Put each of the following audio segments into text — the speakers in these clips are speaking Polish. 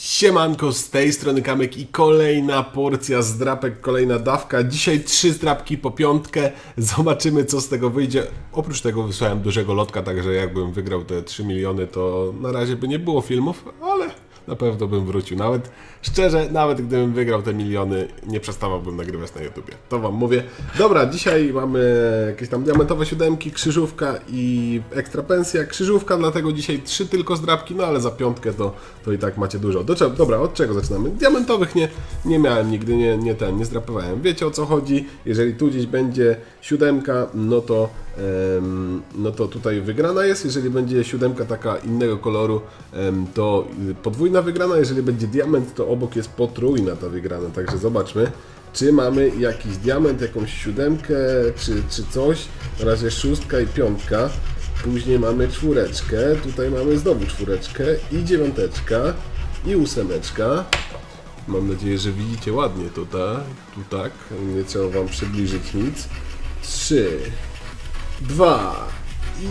Siemanko, z tej strony Kamek i kolejna porcja zdrapek, kolejna dawka. Dzisiaj trzy zdrapki po piątkę. Zobaczymy co z tego wyjdzie. Oprócz tego wysłałem dużego lotka, także jakbym wygrał te 3 miliony, to na razie by nie było filmów, ale na pewno bym wrócił. Nawet szczerze, nawet gdybym wygrał te miliony, nie przestawałbym nagrywać na YouTubie. To wam mówię. Dobra, dzisiaj mamy jakieś tam diamentowe siódemki, krzyżówka i ekstra pensja. Krzyżówka, dlatego dzisiaj trzy tylko zdrapki, no ale za piątkę to, to i tak macie dużo. Do, dobra, od czego zaczynamy? Diamentowych nie, nie miałem nigdy, nie, nie ten, nie zdrapowałem. Wiecie o co chodzi? Jeżeli tu gdzieś będzie siódemka, no to, no to tutaj wygrana jest. Jeżeli będzie siódemka taka innego koloru, to y, podwójna wygrana. Jeżeli będzie diament, to obok jest potrójna ta wygrana. Także zobaczmy, czy mamy jakiś diament, jakąś siódemkę, czy, czy coś. Na razie szóstka i piątka. Później mamy czwóreczkę, tutaj mamy znowu czwóreczkę i dziewiąteczka i ósemeczka. Mam nadzieję, że widzicie ładnie tutaj, tu tak, nie trzeba wam przybliżyć nic. Trzy, dwa,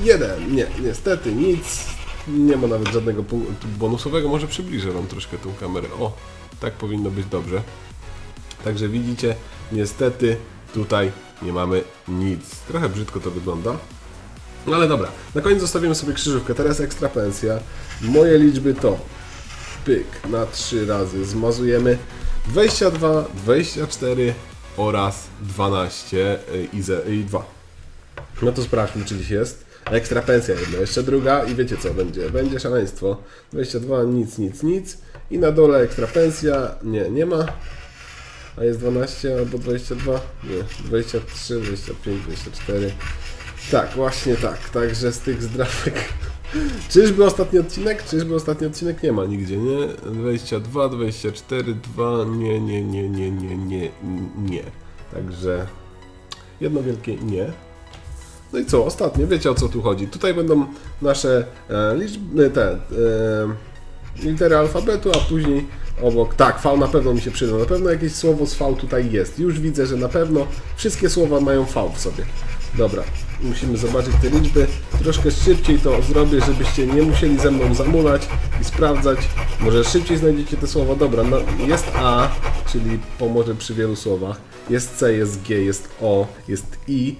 jeden. Nie, niestety nic. Nie ma nawet żadnego punktu bonusowego. Może przybliżę wam troszkę tą kamerę. O, tak powinno być dobrze. Także widzicie, niestety tutaj nie mamy nic. Trochę brzydko to wygląda. No ale dobra, na koniec zostawimy sobie krzyżówkę. Teraz ekstra pensja. Moje liczby to pyk na 3 razy. Zmazujemy 22, 24 oraz 12 i, ze, i 2. No to sprawdźmy, czy dziś jest. Ekstra pensja jedna, jeszcze druga i wiecie co będzie? Będzie szaleństwo. 22, nic, nic, nic. I na dole ekstra pensja, nie, nie ma. A jest 12 albo 22? Nie, 23, 25, 24. Tak, właśnie tak. Także z tych zdrapek. Czyżby ostatni odcinek? Czyżby ostatni odcinek? Nie ma nigdzie, nie? 22, 24, 2, nie, nie, nie, nie, nie, nie, nie. Także jedno wielkie nie. No i co, ostatnie, wiecie o co tu chodzi. Tutaj będą nasze e, liczby, te e, litery alfabetu, a później obok, tak, V na pewno mi się przyda, na pewno jakieś słowo z V tutaj jest. Już widzę, że na pewno wszystkie słowa mają V w sobie. Dobra, musimy zobaczyć te liczby. Troszkę szybciej to zrobię, żebyście nie musieli ze mną zamulać i sprawdzać. Może szybciej znajdziecie te słowa. Dobra, no, jest A, czyli pomoże przy wielu słowach. Jest C, jest G, jest O, jest I.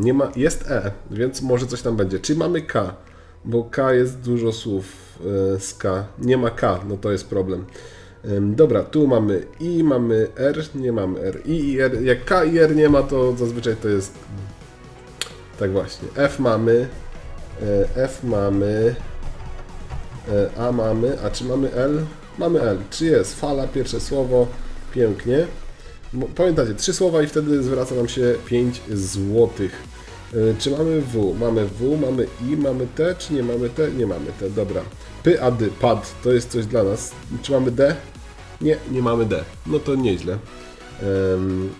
Nie ma, jest E, więc może coś tam będzie. Czy mamy K? Bo K jest dużo słów e, z K. Nie ma K, no to jest problem. Em, Dobra, tu mamy I, mamy R, nie mamy R. I i R. Jak K i R nie ma, to zazwyczaj to jest. Tak właśnie. F mamy. e, F mamy. e, A mamy. A czy mamy L? Mamy L. Czy jest? Fala, pierwsze słowo. Pięknie. Pamiętacie, trzy słowa i wtedy zwraca nam się 5 złotych. Y, Czy mamy W? Mamy W, mamy I, mamy T, czy nie mamy T? Nie mamy T, dobra. P, A, D, pad, to jest coś dla nas. Czy mamy D? Nie, nie mamy D. No to nieźle. Um,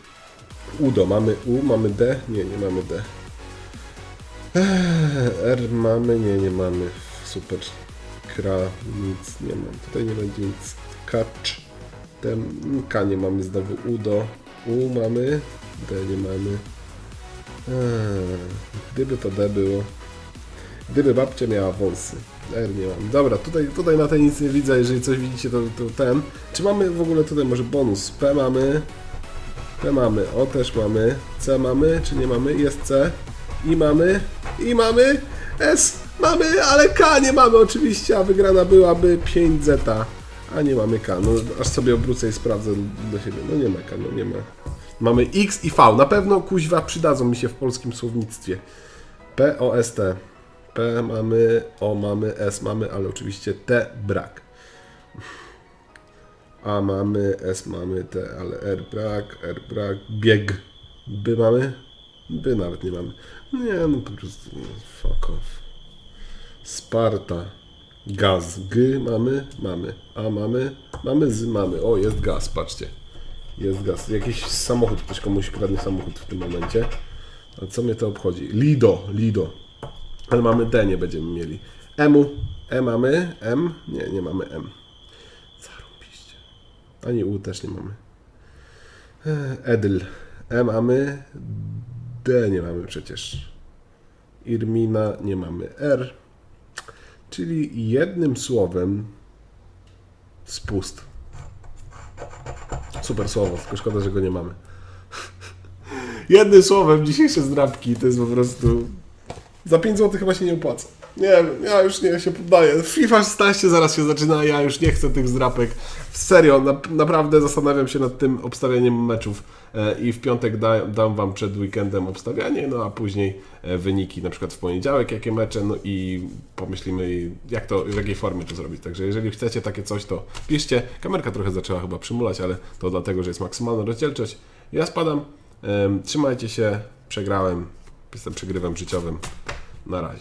Udo, mamy U, mamy D? Nie, nie mamy D. R mamy? Nie, nie mamy. Super. Kra, nic nie mam. Tutaj nie będzie nic. Kacz. K nie mamy znowu. Udo. U mamy. D nie mamy. Eee, Gdyby to D było. Gdyby babcia miała wąsy. R nie mam. Dobra, tutaj, tutaj na tej nic nie widzę. Jeżeli coś widzicie, to, to ten. Czy mamy w ogóle tutaj może bonus? P mamy. P mamy. O też mamy. C mamy. Czy nie mamy? Jest C. I mamy. I mamy. S mamy, ale K nie mamy oczywiście, a wygrana byłaby 5 zeta. A nie mamy K. No aż sobie obrócę i sprawdzę do siebie. No nie ma K, no nie ma. Mamy X i V. Na pewno kuźwa przydadzą mi się w polskim słownictwie. P, O, S, T. P mamy, O mamy, S mamy, ale oczywiście T brak. A mamy, S mamy, T, ale R brak, R brak, bieg. By mamy? By nawet nie mamy. Nie, no po prostu fuck off. Sparta. Gaz. G mamy? Mamy. A mamy? Mamy z mamy. O, jest gaz, patrzcie. Jest gaz. Jakiś samochód, ktoś komuś kradnie samochód w tym momencie. A co mnie to obchodzi? Lido, Lido. Ale mamy D, nie będziemy mieli. Emu. E mamy? M? Nie, nie mamy M. Zarąbiście. Ani U też nie mamy. E, Edl. E mamy. D nie mamy przecież. Irmina nie mamy. R. Czyli jednym słowem Spust. Super słowo, tylko szkoda, że go nie mamy. Jednym słowem, dzisiejsze zdrabki to jest po prostu... Za 5 zł chyba się nie opłaca. Nie wiem, ja już nie się poddaję. FIFA 16 zaraz się zaczyna, ja już nie chcę tych zdrapek. Serio, na, naprawdę zastanawiam się nad tym obstawianiem meczów e, i w piątek da, dam Wam przed weekendem obstawianie, no a później e, wyniki na przykład w poniedziałek, jakie mecze, no i pomyślimy jak to, w jakiej formie to zrobić. Także jeżeli chcecie takie coś, to piszcie. Kamerka trochę zaczęła chyba przymulać, ale to dlatego, że jest maksymalna rozdzielczość. Ja spadam, Em, trzymajcie się, przegrałem, jestem przegrywem życiowym. Na razie.